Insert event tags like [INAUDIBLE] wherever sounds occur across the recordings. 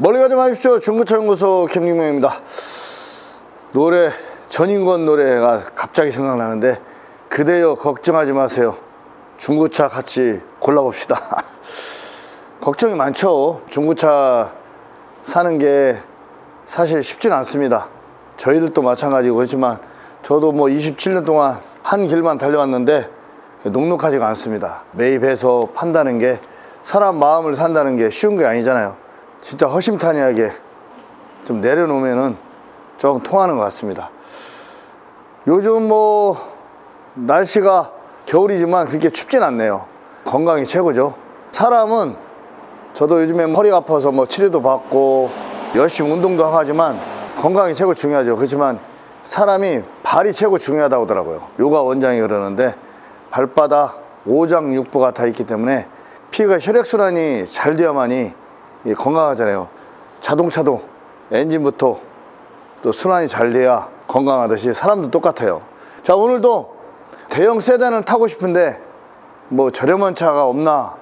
멀리 가지 마십시오. 중고차 연구소 김림명입니다. 노래 전인권 노래가 갑자기 생각나는데 그대여 걱정하지 마세요. 중고차 같이 골라봅시다. [LAUGHS] 걱정이 많죠. 중고차 사는 게 사실 쉽진 않습니다. 저희들도 마찬가지고 그렇지만 저도 뭐 27년 동안 한 길만 달려왔는데 녹록하지가 않습니다. 매입해서 판다는 게 사람 마음을 산다는 게 쉬운 게 아니잖아요. 진짜 허심탄회하게 좀 내려놓으면은 좀 통하는 것 같습니다. 요즘 뭐 날씨가 겨울이지만 그렇게 춥진 않네요. 건강이 최고죠. 사람은 저도 요즘에 허리가 아파서 뭐 치료도 받고 열심히 운동도 하지만 건강이 최고 중요하죠. 그렇지만 사람이 발이 최고 중요하다고 하더라고요. 요가 원장이 그러는데 발바닥, 오장, 육부가 다 있기 때문에 피가 혈액순환이 잘 돼야만이 이 건강하잖아요. 자동차도 엔진부터 또 순환이 잘 돼야 건강하듯이 사람도 똑같아요. 자, 오늘도 대형 세단을 타고 싶은데 뭐 저렴한 차가 없나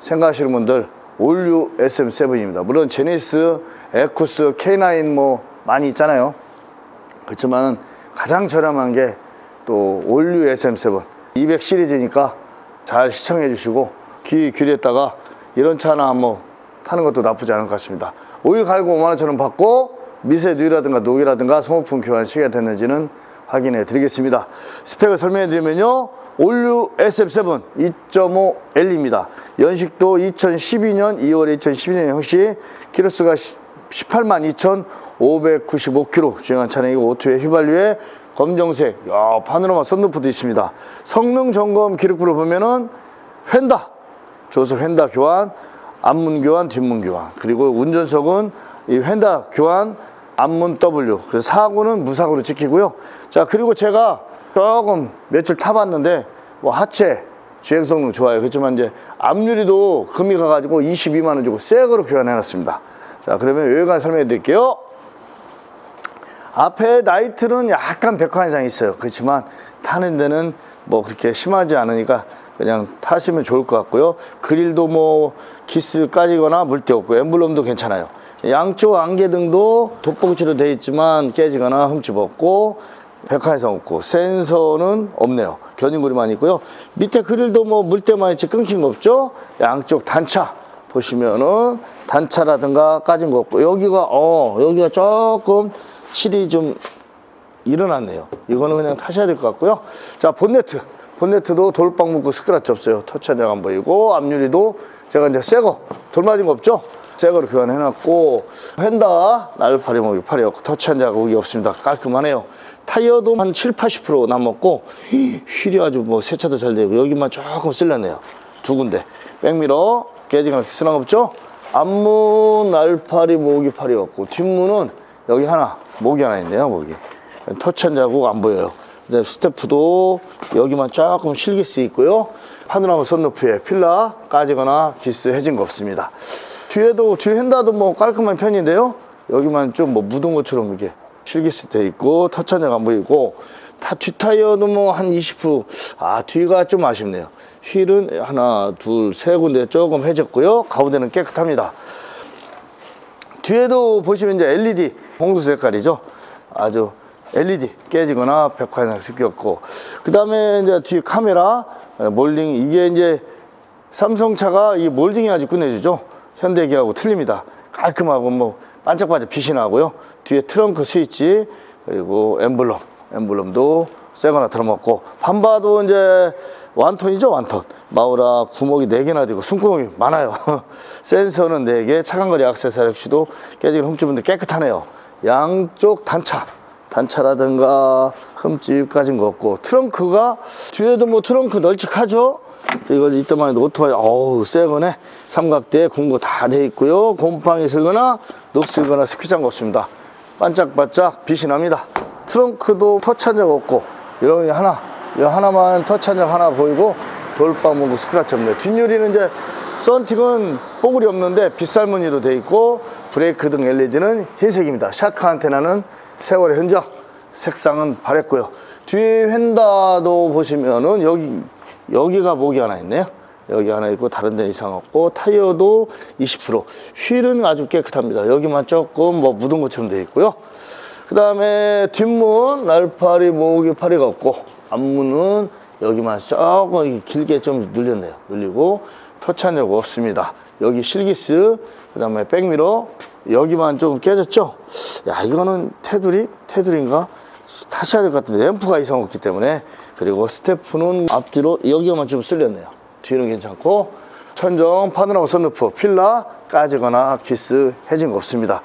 생각하시는 분들 올류 SM7입니다. 물론 제니스, 에쿠스, K9 뭐 많이 있잖아요. 그렇지만 가장 저렴한 게 또 올류 SM7 200 시리즈니까 잘 시청해 주시고 귀 귀리했다가 이런 차나 한 번 타는 것도 나쁘지 않을 것 같습니다. 오일 갈고 5만 원처럼 받고 미세 누이라든가 녹이라든가 소모품 교환 시기가 됐는지는 확인해 드리겠습니다. 스펙을 설명해 드리면요. 올류 SF7 2.5L입니다. 연식도 2012년 2월 2012년 형식 키로수가 18만 2,595km 주행한 차량이고 오토의 휘발유에 검정색 야, 파노라마 썬루프도 있습니다. 성능 점검 기록부를 보면은 휀다 조수 휀다 교환 앞문 교환 뒷문 교환. 그리고 운전석은 이 휀다 교환 앞문 W. 그래서 사고는 무사고로 지키고요. 자 그리고 제가 조금 며칠 타봤는데 뭐 하체 주행 성능 좋아요. 그렇지만 이제 앞유리도 금이 가가지고 22만 원 주고 새 거로 교환해 놨습니다. 자 그러면 여기까지 설명해 드릴게요. 앞에 나이트는 약간 백화 이상이 있어요. 그렇지만 타는 데는 뭐 그렇게 심하지 않으니까 그냥 타시면 좋을 것 같고요. 그릴도 뭐 기스 까지거나 물때 없고 엠블럼도 괜찮아요. 양쪽 안개등도 돋보기로 되어 있지만 깨지거나 흠집 없고 백화 이상 없고 센서는 없네요. 견인구리만 있고요. 밑에 그릴도 뭐 물때만 있지 끊긴 거 없죠. 양쪽 단차 보시면은 단차라든가 까진 거 없고 여기가 어 여기가 조금 실이 좀 일어났네요. 이거는 그냥 타셔야 될 것 같고요. 자, 본네트. 본네트도 돌빵 묶고 스크래치 없어요. 터치 한장 안 보이고, 앞유리도 제가 이제 새거, 돌 맞은 거 없죠? 새거로 교환해놨고, 휀다, 날파리 목이 팔이 없고, 터치 한 자국이 없습니다. 깔끔하네요. 타이어도 한 7, 80% 남았고, 휠이 아주 뭐 세차도 잘 되고, 여기만 조금 쓸렸네요. 두 군데. 백미러, 깨지거나 거 없죠? 앞문 날파리 목이 팔이 없고, 뒷문은 여기 하나, 목이 하나 있네요, 목이. 터치 한 자국 안 보여요. 스태프도 여기만 조금 실기스 있고요. 파노라마 선루프에 필라 까지거나 기스 해진 거 없습니다. 뒤에도, 뒤 핸다도 뭐 깔끔한 편인데요. 여기만 좀 뭐 묻은 것처럼 이게 실기스 돼 있고, 터치한 자국 안 보이고, 타, 뒷타이어도 뭐 한 20%. 아, 뒤가 좀 아쉽네요. 휠은 하나, 둘, 세 군데 조금 해졌고요. 가운데는 깨끗합니다. 뒤에도 보시면 이제 LED 홍두 색깔이죠. 아주 LED 깨지거나 백화이상 습기없고. 그 다음에 이제 뒤에 카메라 에, 몰딩. 이게 이제 삼성차가 이 몰딩이 아주 끝내주죠. 현대기하고 틀립니다. 깔끔하고 뭐 반짝반짝 빛이 나고요. 뒤에 트렁크 스위치 그리고 엠블럼. 엠블럼도 새거나 들어먹고. 반바도 이제 완톤이죠 완톤. 마우라 구멍이 4개나 되고 숨구멍이 많아요. [LAUGHS] 센서는 4개 차간거리 액세서리 역시도 깨지는 흠집인데 깨끗하네요. 양쪽 단차 단차라든가 흠집 까진 거 없고 트렁크가 뒤에도 뭐 트렁크 널찍하죠? 이거 이때만 해도 오토바이 어우 새거네. 삼각대 공구 다 돼 있고요. 곰팡이 슬거나 녹슬거나 스퀴장 없습니다. 반짝반짝 빛이 납니다. 트렁크도 터치한 적 없고 이런 게 하나 이 하나만 터치한 적 하나 보이고 돌빵 문구 스크래치 없네요 뒷유리는 이제 썬팅은 뽀글이 없는데 빗살무늬로 돼 있고 브레이크 등 LED는 흰색입니다. 샤크 안테나는 세월의 흔적 색상은 바랬고요. 뒤에 휀다도 보시면은 여기 여기가 목이 하나 있네요. 여기 하나 있고 다른 데 이상 없고 타이어도 20% 휠은 아주 깨끗합니다. 여기만 조금 뭐 묻은 것처럼 되어 있고요. 그 다음에 뒷문 날파리 모으기 파리가 없고 앞문은 여기만 조금 길게 좀 눌렸네요. 눌리고 터치한 적 없습니다. 여기 실기스 그 다음에 백미러 여기만 좀 깨졌죠? 야 이거는 테두리? 테두리인가? 다시 해야 될 것 같은데 램프가 이상 없기 때문에. 그리고 스태프는 앞뒤로 여기만 좀 쓸렸네요. 뒤는 괜찮고. 천정 파노라마 선루프 필라 까지거나 기스 해진 거 없습니다.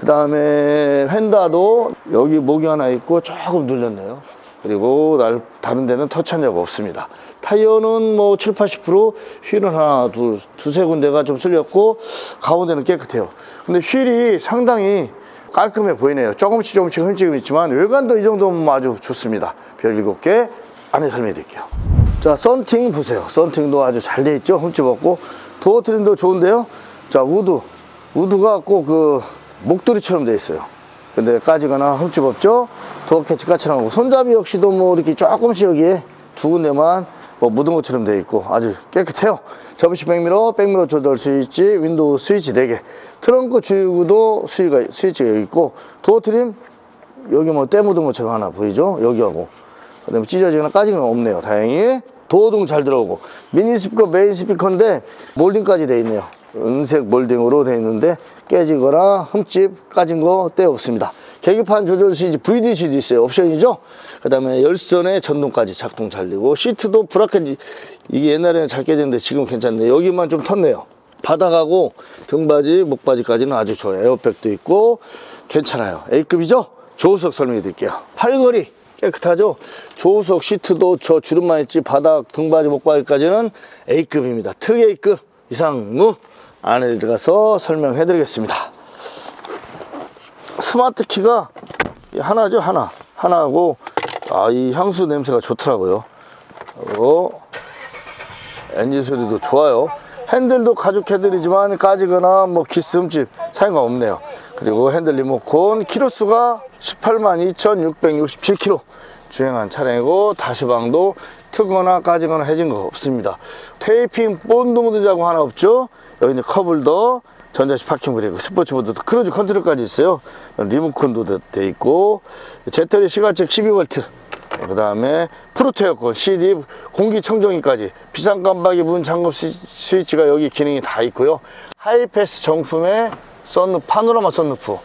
그 다음에 휀다도 여기 목이 하나 있고 조금 눌렸네요 그리고 날, 다른 데는 터치한 적 없습니다. 타이어는 뭐 7, 80% 휠은 하나 둘 두세 군데가 좀 쓸렸고 가운데는 깨끗해요. 근데 휠이 상당히 깔끔해 보이네요. 조금씩 조금씩 흠집은 있지만 외관도 이 정도면 아주 좋습니다. 별 7개 안에 설명해 드릴게요. 자 썬팅 보세요. 썬팅도 아주 잘 돼 있죠? 흠집 없고. 도어 트림도 좋은데요? 자 우드. 우드가 꼭 그 목도리처럼 돼 있어요 근데 까지거나 흠집 없죠? 도어 캐치 까칠하고 손잡이 역시도 뭐 이렇게 조금씩 여기에 두 군데만 뭐 묻은 것처럼 돼 있고 아주 깨끗해요. 접이식 백미러 백미러 조절 스위치 윈도우 스위치 4개. 트렁크 주유구도 스위가, 스위치가 여기 있고 도어 트림 여기 뭐 때 묻은 것처럼 하나 보이죠? 여기하고. 그 다음에 찢어지거나 까지는 없네요. 다행히 도어등 잘 들어오고. 미니 스피커 메인 스피커인데 몰딩까지 돼 있네요 은색 몰딩으로 돼 있는데 깨지거나 흠집 까진 거 때 없습니다. 계기판 조절 스위치 VDC도 있어요 옵션이죠. 그 다음에 열선에 전동까지 작동 잘 되고 시트도 브라켓 이게 옛날에는 잘 깨졌는데 지금 괜찮네. 여기만 좀 텄네요. 바닥하고 등받이 목바지까지는 아주 좋아요. 에어백도 있고 괜찮아요. A급이죠? 조수석 설명해 드릴게요. 팔걸이 깨끗하죠? 조수석 시트도 저 주름만 있지 바닥 등받이 목바지까지는 A급입니다. 특 A급 이상무 안에 들어가서 설명해 드리겠습니다. 스마트 키가 하나죠 하나. 하나하고 아, 이 향수 냄새가 좋더라고요. 그리고 엔진 소리도 좋아요. 핸들도 가죽 헤드이지만 까지거나 뭐 기스 흠집 사용가 없네요. 그리고 핸들 리모컨 키로수가 182,667km 주행한 차량이고 다시방도 트거나 까지거나 해진 거 없습니다. 테이핑 본드 모드 자국 하나 없죠? 여기 이제 컵홀더 전자식 파킹 브레이크 스포츠 모드 크루즈 컨트롤까지 있어요. 리모컨도 돼 있고 제터리 시가책 12V 그 다음에 프로토 에어컨 CD 공기청정기까지 비상 깜박이 문 잠금 스- 스위치가 여기 기능이 다 있고요. 하이패스 정품의 썬루프 파노라마 썬루프.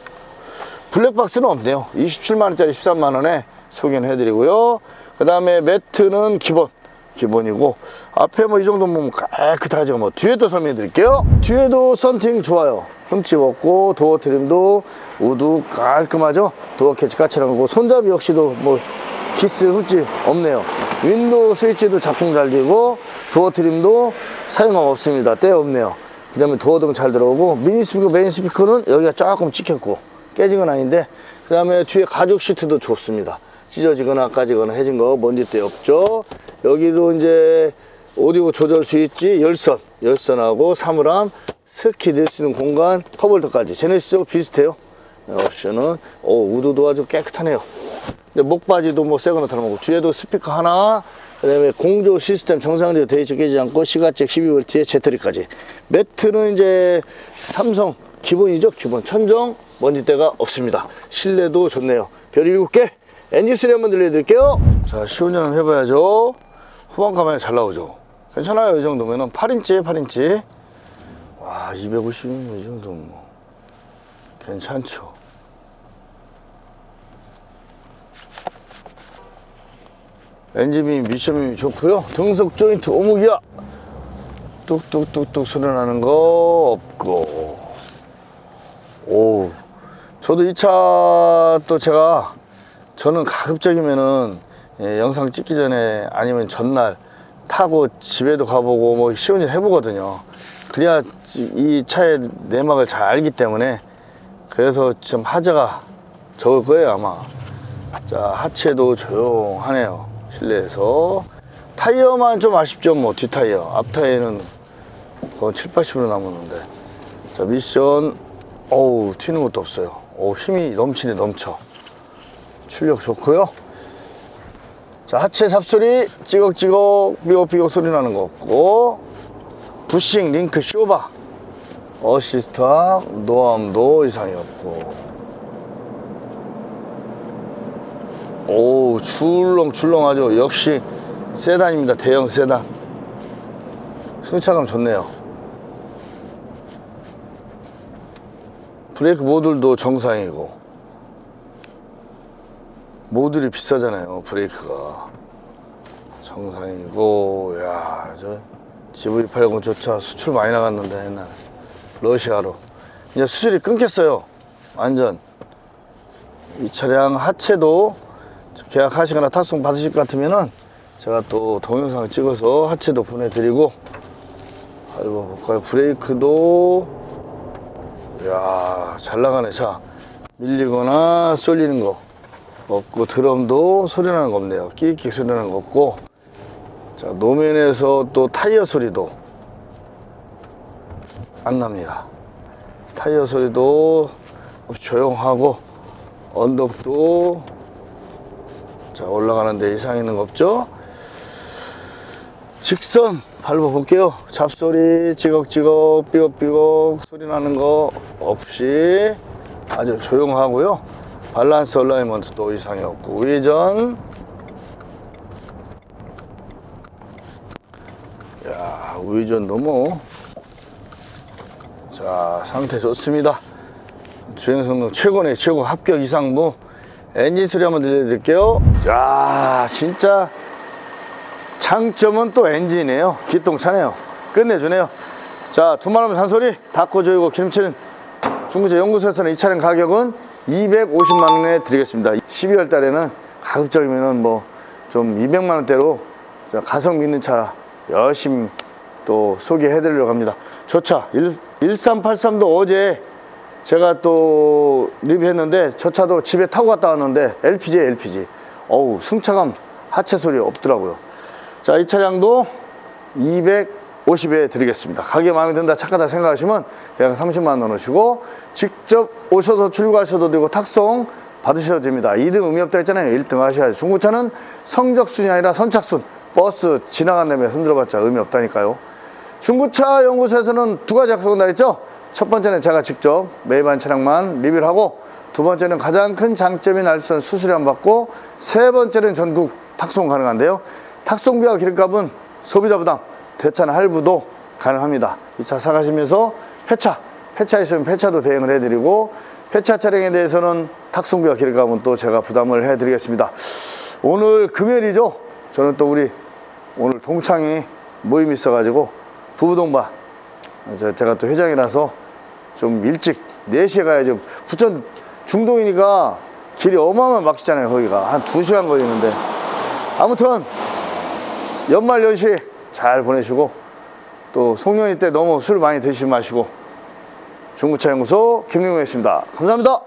블랙박스는 없네요. 27만원짜리 13만원에 소개는 해드리고요 그 다음에 매트는 기본 기본이고 앞에 뭐 이 정도면 깨끗하죠. 뭐 뒤에도 설명해 드릴게요. 뒤에도 썬팅 좋아요. 흠집 없고 도어 트림도 우드 깔끔하죠. 도어 캐치 까칠하고 손잡이 역시도 뭐 기스 흠집 없네요. 윈도우 스위치도 작동 잘 되고 도어 트림도 사용감 없습니다. 때 없네요. 그 다음에 도어등 잘 들어오고 미니 스피커 메인 스피커는 여기가 조금 찍혔고 깨진 건 아닌데 그 다음에 뒤에 가죽 시트도 좋습니다 찢어지거나 까지거나 해진 거 먼지 때 없죠? 여기도 이제 오디오 조절 스위치 열선. 열선하고 사물함 스키 될수 있는 공간 컵홀더까지. 제네시스하고 비슷해요. 옵션은. 오 우드도 아주 깨끗하네요. 근데 목바지도 뭐 새거나 달아먹고. 뒤에도 스피커 하나 그 다음에 공조 시스템 정상적으로 되어 있지 않고 시가잭 12V에 제터리까지. 매트는 이제 삼성 기본이죠? 기본 천정. 먼지때가 없습니다. 실내도 좋네요. 별 7개 엔진 소리 한번 들려드릴게요. 자 시운전 해봐야죠. 후방 카메라 잘 나오죠? 괜찮아요 이 정도면은. 8인치 8인치. 와 250이면 이 정도면 뭐. 괜찮죠? 엔진이 미션이 좋고요. 등속 조인트 오목이야. 뚝뚝뚝뚝 소리 나는 거 없고. 오 저도 이 차 또 제가 저는 가급적이면은 예, 영상 찍기 전에 아니면 전날 타고 집에도 가보고 뭐 시운전 해보거든요. 그래야 이 차의 내막을 잘 알기 때문에 그래서 좀 하자가 적을 거예요 아마. 자 하체도 조용하네요 실내에서. 타이어만 좀 아쉽죠 뭐 뒷타이어. 앞타이어는 거의 7, 80으로 남았는데. 자 미션. 어우 튀는 것도 없어요. 오 힘이 넘치네 넘쳐 출력 좋고요. 자 하체 삽소리 찌걱찌걱 삐걱삐걱 소리 나는 거 없고 부싱 링크 쇼바. 어시스트와 노암도 이상이 없고. 오 출렁출렁하죠. 역시 세단입니다. 대형 세단. 승차감 좋네요. 브레이크 모듈도 정상이고 모듈이 비싸잖아요 브레이크가. 정상이고 야저 GV80 조차 수출 많이 나갔는데 옛날에. 러시아로. 이제 수출이 끊겼어요 완전. 이 차량 하체도 계약하시거나 탑승 받으실 것 같으면은 제가 또 동영상을 찍어서 하체도 보내드리고 밟아볼까요 브레이크도 이야 잘 나가네. 차 밀리거나 쏠리는 거 없고 드럼도 소리 나는 거 없네요. 끼익끼익 소리 나는 거 없고. 자 노면에서 또 타이어 소리도 안 납니다. 타이어 소리도 조용하고 언덕도 자 올라가는데 이상 있는 거 없죠? 직선 밟아볼게요. 잡소리 찌걱찌걱 삐걱삐걱 소리 나는 거 없이 아주 조용하고요 밸런스 얼라이먼트도 이상이 없고 우회전. 야 우회전 너무. 자 상태 좋습니다. 주행 성능 최고네 최고. 합격 이상 무. 엔진 소리 한번 들려드릴게요. 자 진짜 장점은 또 엔진이에요. 기똥차네요. 끝내주네요. 자 두말하면 산소리. 닫고 조이고 기름칠은. 중고차 연구소에서는 이 차량 가격은 250만 원에 드리겠습니다. 12월 달에는 가급적이면 뭐 좀 200만 원대로 자, 가성 있는 차 열심히 또 소개해 드리려고 합니다. 저 차 1383도 어제 제가 또 리뷰했는데 저 차도 집에 타고 갔다 왔는데 LPG LPG 어우 승차감 하체 소리 없더라고요. 자 이 차량도 250에 드리겠습니다. 가격 마음에 든다 착하다 생각하시면 그냥 30만 원 넣으시고 직접 오셔서 출고하셔도 되고 탁송 받으셔도 됩니다. 2등 의미 없다 했잖아요. 1등 하셔야죠 중고차는 성적순이 아니라 선착순 버스 지나간 다음에 흔들어봤자 의미 없다니까요. 중고차 연구소에서는 두 가지 약속을 나했죠? 첫 번째는 제가 직접 매입한 차량만 리뷰를 하고 두 번째는 가장 큰 장점인 알선 수수료 안 받고 세 번째는 전국 탁송 가능한데요. 탁송비와 기름값은 소비자 부담 대차나 할부도 가능합니다 이 차 사가시면서 폐차 폐차 있으면 폐차도 대행을 해드리고 폐차 차량에 대해서는 탁송비와 기름값은 또 제가 부담을 해드리겠습니다 오늘 금요일이죠 저는 또 우리 오늘 동창회 모임이 있어가지고 부부동반 저- 제가 또 회장이라서 좀 일찍 4시에 가야죠. 부천 중동이니까 길이 어마어마 막히잖아요, 거기가. 한 2시간 걸리는데. 아무튼, 연말 연시 잘 보내시고, 또 송년회 때 너무 술 많이 드시지 마시고, 중구차 연구소 김용호였습니다. 감사합니다.